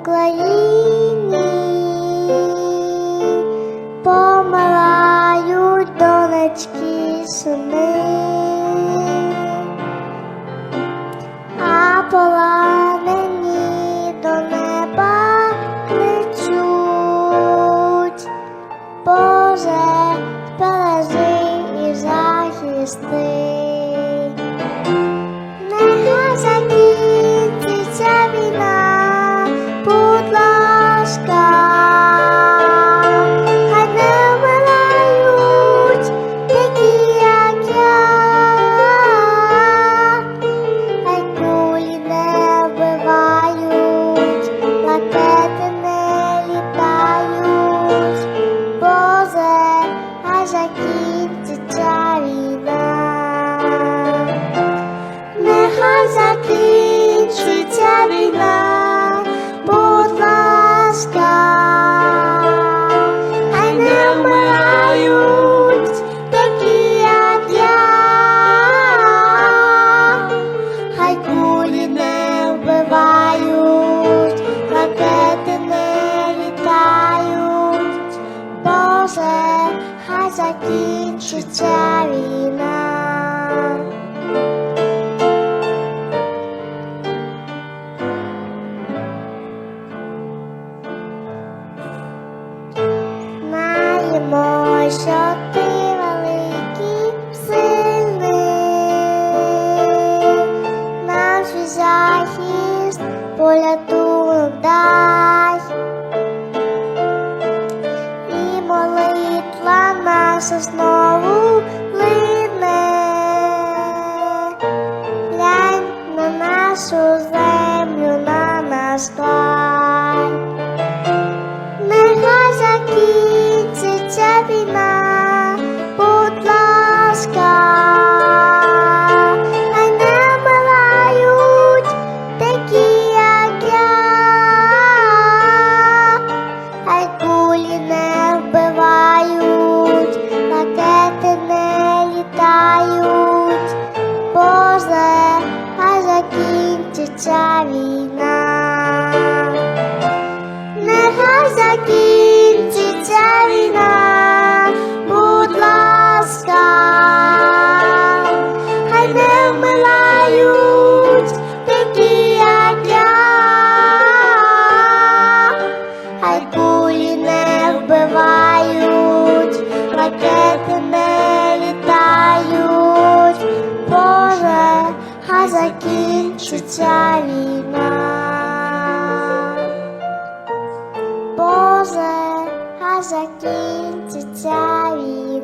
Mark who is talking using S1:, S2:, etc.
S1: Україні. Помилають донечки сини, а поранені до неба кличуть, Боже, бережи і захисти. закінчиться війна. Маємо, що захист полятунок дай. все знову закінчиться війна, Боже, а закінчиться війна.